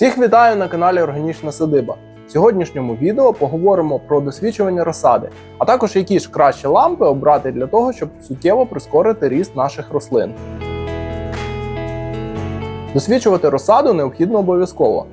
Всіх вітаю на каналі Органічна Садиба. В сьогоднішньому відео поговоримо про досвідчування розсади, а також які ж кращі лампи обрати для того, щоб суттєво прискорити ріст наших рослин. Досвідчувати розсаду необхідно обов'язково.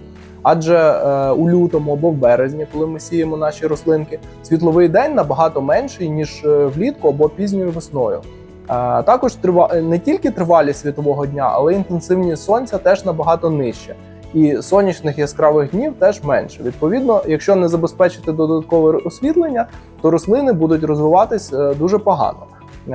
Адже е, у лютому або в березні, коли ми сіємо наші рослинки, світловий день набагато менший, ніж е, влітку або пізньою весною. Е, також трива... не тільки тривалість світового дня, але й інтенсивність сонця теж набагато нижче. І сонячних яскравих днів теж менше. Відповідно, якщо не забезпечити додаткове освітлення, то рослини будуть розвиватись е, дуже погано. Е,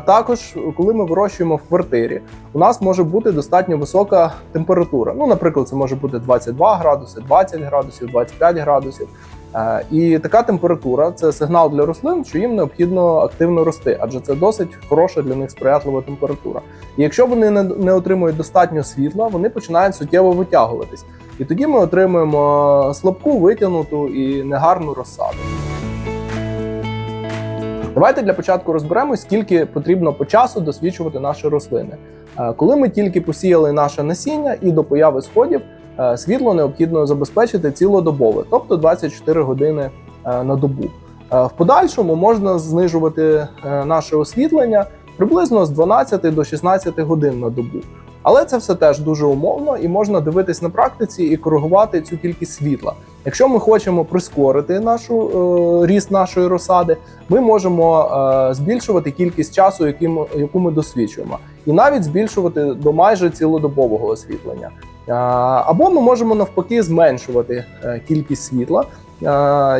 Також, коли ми вирощуємо в квартирі, у нас може бути достатньо висока температура. Ну, наприклад, це може бути 22 градуси, 20 градусів, 25 градусів. Е, І така температура це сигнал для рослин, що їм необхідно активно рости, адже це досить хороша для них сприятлива температура. І якщо вони не, отримують достатньо світла, вони починають суттєво витягуватись. І тоді ми отримуємо слабку, витягнуту і негарну розсаду. Давайте для початку розберемо, скільки потрібно по часу досвідчувати наші рослини. Е, Коли ми тільки посіяли наше насіння і до появи сходів, світло необхідно забезпечити цілодобове, тобто 24 години е, на добу. Е, В подальшому можна знижувати е, наше освітлення приблизно з 12 до 16 годин на добу. Але це все теж дуже умовно і можна дивитись на практиці і коригувати цю кількість світла. Якщо ми хочемо прискорити нашу е, ріст нашої розсади, ми можемо е, збільшувати кількість часу, який ми- яку ми досвідчуємо, і навіть збільшувати до майже цілодобового освітлення. Або ми можемо навпаки зменшувати е, кількість світла, е,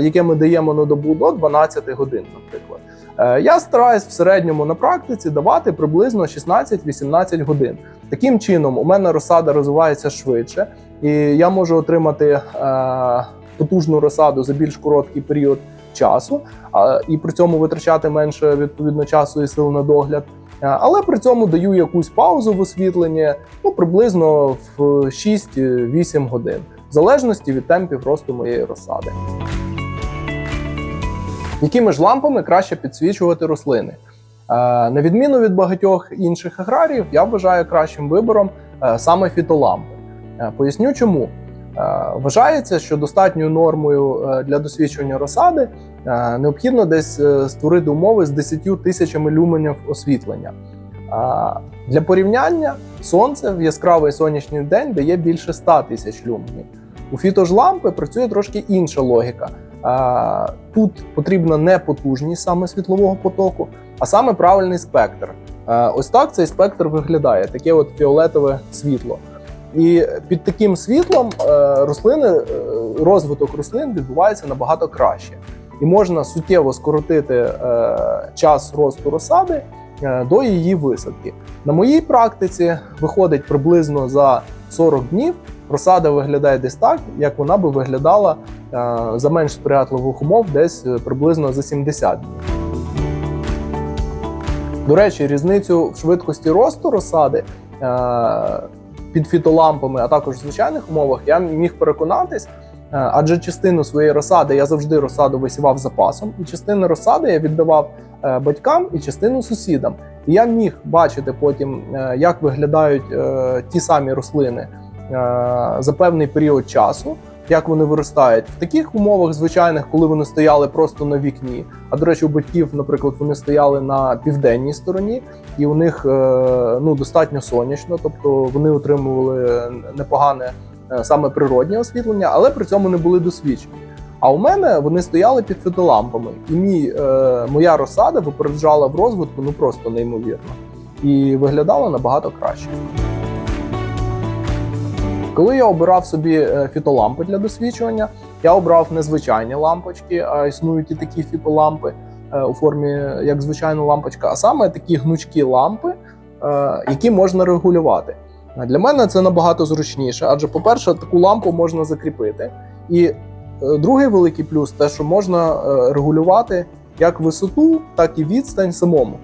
яке ми даємо на добу до 12 годин, наприклад. Е, Я стараюсь в середньому на практиці давати приблизно 16-18 годин. Таким чином, у мене розсада розвивається швидше, і я можу отримати потужну розсаду за більш короткий період часу, і при цьому витрачати менше відповідно часу і сил на догляд. Е, Але при цьому даю якусь паузу в освітленні ну, приблизно в 6-8 годин, в залежності від темпів росту моєї розсади. Якими ж лампами краще підсвічувати рослини? Е, На відміну від багатьох інших аграріїв, я вважаю кращим вибором е, саме фітолампи. Поясню чому. Е, Вважається, що достатньою нормою е, для досвідчування розсади е, необхідно десь створити умови з 10 тисячами люменів освітлення. Для порівняння сонце в яскравий сонячний день дає більше 100 тисяч люменів. У фітожлампи працює трошки інша логіка. Тут потрібна не потужність саме світлового потоку, а саме правильний спектр. Ось так цей спектр виглядає, таке от фіолетове світло. І під таким світлом е, рослини, е, розвиток рослин відбувається набагато краще. І можна суттєво скоротити е, час росту розсади до її висадки. На моїй практиці виходить приблизно за 40 днів. Розсада виглядає десь так, як вона би виглядала за менш сприятливих умов, десь приблизно за 70 днів. До речі, різницю в швидкості росту розсади під фітолампами, а також в звичайних умовах, я міг переконатись, е, адже частину своєї розсади я завжди розсаду висівав запасом, і частину розсади я віддавав е, батькам і частину сусідам. І я міг бачити потім, е, як виглядають ті самі рослини за певний період часу. Як вони виростають в таких умовах звичайних, коли вони стояли просто на вікні. А до речі, у батьків, наприклад, вони стояли на південній стороні, і у них е, ну достатньо сонячно, тобто вони отримували непогане е, саме природнє освітлення, але при цьому не були досвідчені. А у мене вони стояли під фотолампами, і мій, е, моя розсада випереджала в розвитку ну просто неймовірно і виглядала набагато краще. Коли я обирав собі е, фітолампи для досвідчування, я обрав незвичайні лампочки, а існують і такі фітолампи е, у формі як звичайна лампочка, а саме такі гнучкі лампи, е, які можна регулювати. Для мене це набагато зручніше, адже, по-перше, таку лампу можна закріпити. І другий великий плюс те, що можна регулювати як висоту, так і відстань самому.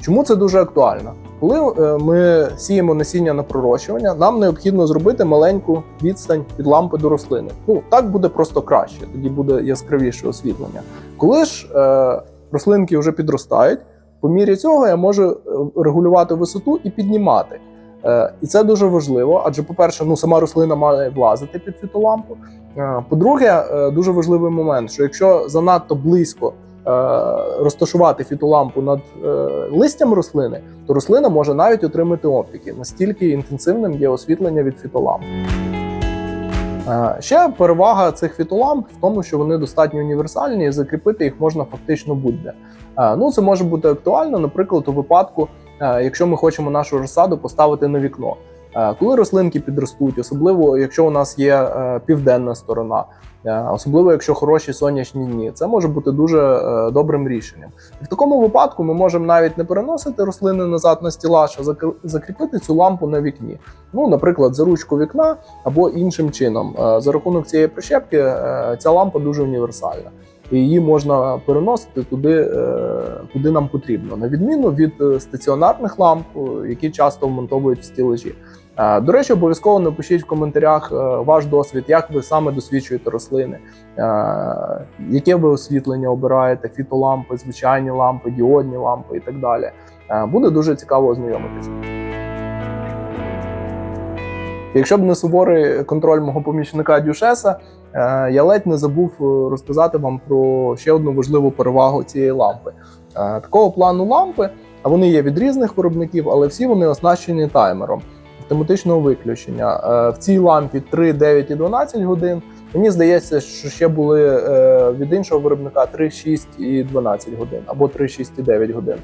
Чому це дуже актуально? Коли е, ми сіємо насіння на пророщування, нам необхідно зробити маленьку відстань від лампи до рослини. Ну так буде просто краще, тоді буде яскравіше освітлення. Коли ж е, рослинки вже підростають, по мірі цього я можу е, регулювати висоту і піднімати. Е, І це дуже важливо, адже, по-перше, ну сама рослина має влазити під фітолампу. Е, По-друге, е, дуже важливий момент, що якщо занадто близько розташувати фітолампу над е, листям рослини, то рослина може навіть отримати опіки. Настільки інтенсивним є освітлення від фітоламп. Е, Ще перевага цих фітоламп в тому, що вони достатньо універсальні, і закріпити їх можна фактично будь-де. Е, Ну, це може бути актуально, наприклад, у випадку, е, якщо ми хочемо нашу розсаду поставити на вікно. Е, Коли рослинки підростуть, особливо якщо у нас є е, південна сторона, е, особливо якщо хороші сонячні дні, це може бути дуже добрим рішенням. І в такому випадку ми можемо навіть не переносити рослини назад на стілаж, а закр- закріпити цю лампу на вікні. Ну, наприклад, за ручку вікна або іншим чином. За рахунок цієї прищепки ця лампа дуже універсальна. І її можна переносити туди, куди нам потрібно, на відміну від стаціонарних ламп, які часто вмонтовують в стілажі. Е, До речі, обов'язково напишіть в коментарях е, ваш досвід, як ви саме досвідчуєте рослини, е, яке ви освітлення обираєте, фітолампи, звичайні лампи, діодні лампи і так далі. Буде дуже цікаво ознайомитися. Якщо б не суворий контроль мого помічника Дюшеса, я ледь не забув розказати вам про ще одну важливу перевагу цієї лампи. Такого плану лампи, а вони є від різних виробників, але всі вони оснащені таймером автоматичного виключення. Е, В цій лампі 3, 9 і 12 годин. Мені здається, що ще були е, від іншого виробника 3, 6 і 12 годин або 3, 6 і 9 годин.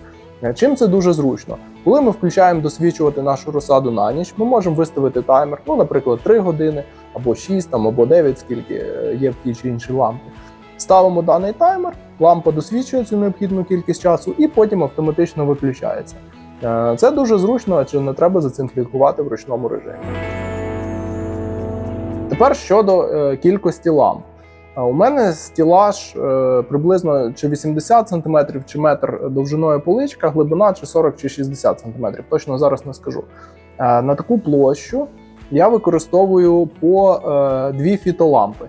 Е, Чим це дуже зручно? Коли ми включаємо досвідчувати нашу розсаду на ніч, ми можемо виставити таймер, ну, наприклад, 3 години або 6 там, або 9, скільки є в тій чи іншій лампі. Ставимо даний таймер, лампа досвідчує цю необхідну кількість часу і потім автоматично виключається. Е, Це дуже зручно, адже не треба за цим слідкувати в ручному режимі. Тепер щодо е, кількості ламп. Е, У мене стілаж приблизно чи 80 см, чи метр довжиною поличка, глибина чи 40 чи 60 см. Точно зараз не скажу. На таку площу я використовую по дві фітолампи.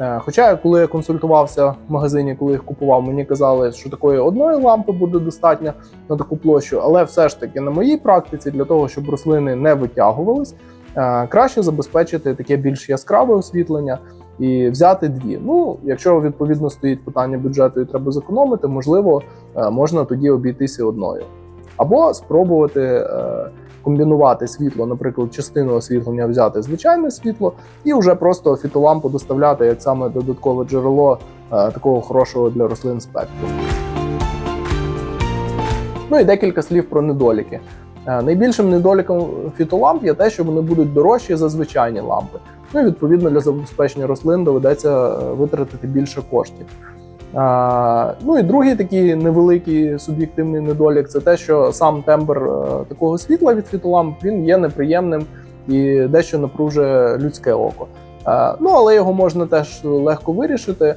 Е, Хоча, коли я консультувався в магазині, коли їх купував, мені казали, що такої одної лампи буде достатньо на таку площу, але все ж таки на моїй практиці, для того, щоб рослини не витягувались, е, краще забезпечити таке більш яскраве освітлення і взяти дві. Ну, якщо відповідно стоїть питання бюджету і треба зекономити, можливо, е, можна тоді обійтися одною. Або спробувати е, комбінувати світло, наприклад, частину освітлення взяти звичайне світло, і вже просто фітолампу доставляти як саме додаткове джерело е, такого хорошого для рослин спектру. Ну і декілька слів про недоліки. Е, Найбільшим недоліком фітоламп є те, що вони будуть дорожчі за звичайні лампи. Ну і відповідно для забезпечення рослин доведеться витратити більше коштів. А, ну і другий такий невеликий суб'єктивний недолік це те, що сам тембр е, такого світла від фітоламп він є неприємним і дещо напружує людське око. Е, ну але його можна теж легко вирішити,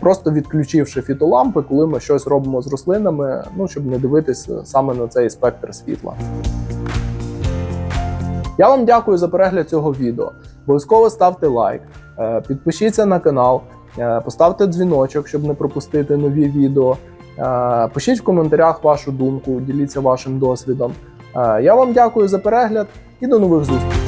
просто відключивши фітолампи, коли ми щось робимо з рослинами, ну щоб не дивитися саме на цей спектр світла. Я вам дякую за перегляд цього відео. Обов'язково ставте лайк, е, підпишіться на канал, поставте дзвіночок, щоб не пропустити нові відео. Е, Пишіть в коментарях вашу думку, діліться вашим досвідом. Е, Я вам дякую за перегляд і до нових зустрічей.